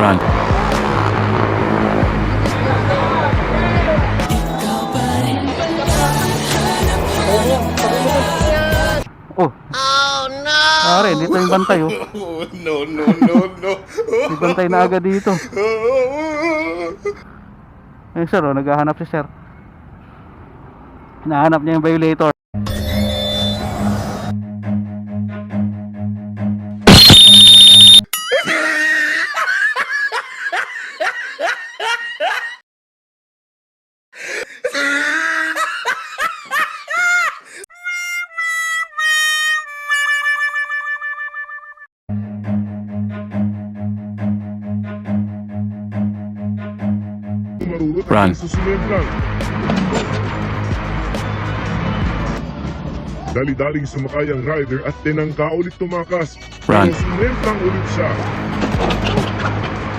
Run. Oh. Oh no! Pare, dito yung bantay oh. Oh, no, no, no, no. May bantay na agad dito. Eh sir, oh, naghahanap si sir. Nahanap niya yung violator. Run. Dali-daling sumakay ang rider at tinangka ulit tumakas. Run. Sumemplang ulit siya.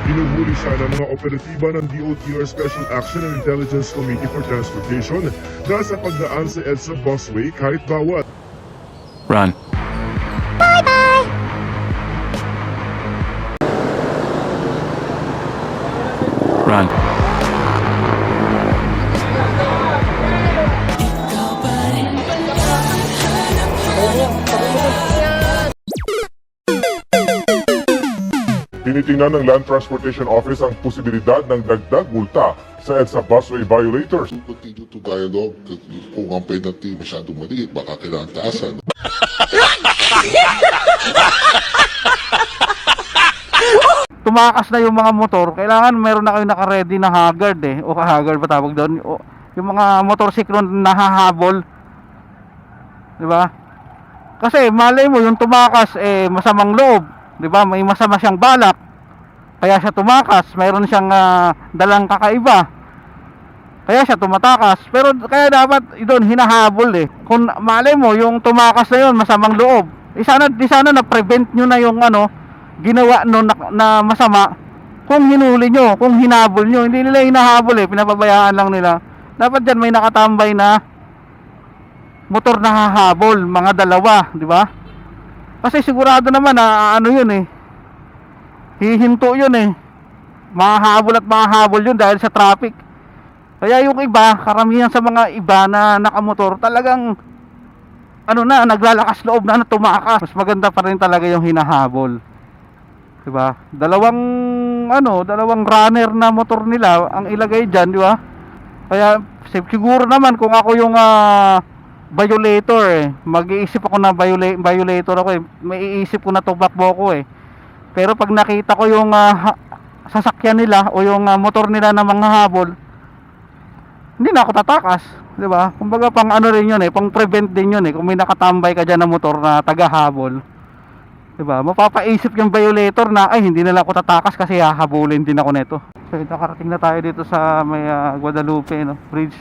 Pinuhuli siya ng mga operatiba ng DOTR Special Action and Intelligence Committee for Transportation dahil sa pagdaan sa EDSA busway kahit bawat. Run. Run. Tinitingnan ng Land Transportation Office ang posibilidad ng dagdag multa sa EDSA busway violators. continue to dialogue kung ang penalty masyadong maliit, baka kailangan taasan. Tumakas na yung mga motor, kailangan meron na kayo naka-ready na haggard eh. O haggard ba tawag doon? O, yung mga motorsiklo na nahahabol. Di ba? Kasi malay mo yung tumakas eh masamang loob, 'di ba? May masama siyang balak. Kaya siya tumakas, mayroon siyang ah, dalang kakaiba. Kaya siya tumatakas. Pero kaya dapat doon hinahabol eh. Kung malay mo yung tumakas na yun masamang loob. Eh sana, di sana na-prevent nyo na yung ano, ginawa no na, na masama. Kung hinuli nyo, kung hinabol nyo, hindi nila hinahabol eh, pinapabayaan lang nila. Dapat dyan may nakatambay na motor na hahabol, mga dalawa, di ba? Kasi sigurado naman na ano yun eh. Hihinto yun eh. Mahahabol at mahahabol yun dahil sa traffic. Kaya yung iba, karamihan sa mga iba na nakamotor, talagang ano na, naglalakas loob na na tumakas. Mas maganda pa rin talaga yung hinahabol. 'Di ba? Dalawang ano, dalawang runner na motor nila ang ilagay diyan, 'di ba? Kaya sig- siguro naman kung ako yung ah, violator eh, mag-iisip ako na viola- violator ako eh. May iisip ko na tumakbo ako eh. Pero pag nakita ko yung ha- sasakyan nila o yung ah, motor nila na mga habol, hindi na ako tatakas, 'di ba? Kumbaga pang ano rin 'yun eh, pang prevent din 'yun eh. Kung may nakatambay ka diyan na motor na taga-habol, 'di ba? Mapapaisip yung violator na ay hindi na lang ako tatakas kasi hahabulin din ako nito. So nakarating na tayo dito sa may ah, Guadalupe no, bridge.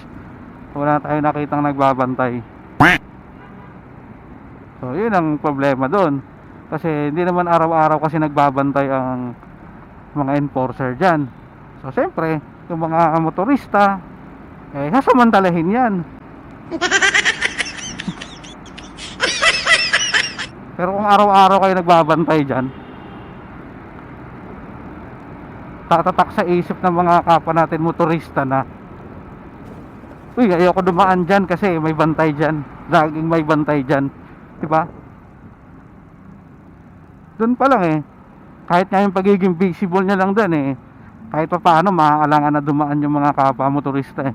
Wala tayo nakitang nagbabantay. So, yun ang problema doon. Kasi hindi naman araw-araw kasi nagbabantay ang mga enforcer dyan. So, siyempre, yung mga motorista, eh, sasamantalahin yan. Pero kung araw-araw kayo nagbabantay dyan, tatatak sa isip ng mga kapwa natin motorista na Uy, ayoko dumaan dyan kasi may bantay dyan. Laging may bantay dyan. Diba? Doon pa lang eh. Kahit nga yung pagiging visible niya lang doon eh. Kahit pa paano, maaalangan na dumaan yung mga kapwa motorista eh.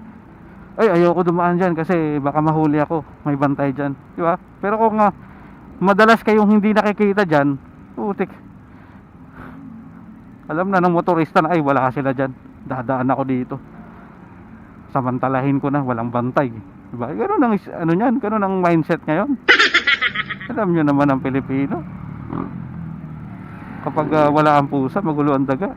Ay, ayoko dumaan dyan kasi baka mahuli ako. May bantay dyan. Diba? Pero kung nga, madalas kayong hindi nakikita dyan, putik. Alam na ng motorista na, ay wala sila dyan. Dadaan ako dito samantalahin ko na walang bantay diba ganun ang ano niyan ganun ang mindset ngayon alam niyo naman ang Pilipino. Kapag ah, wala ang pusa magulo ang daga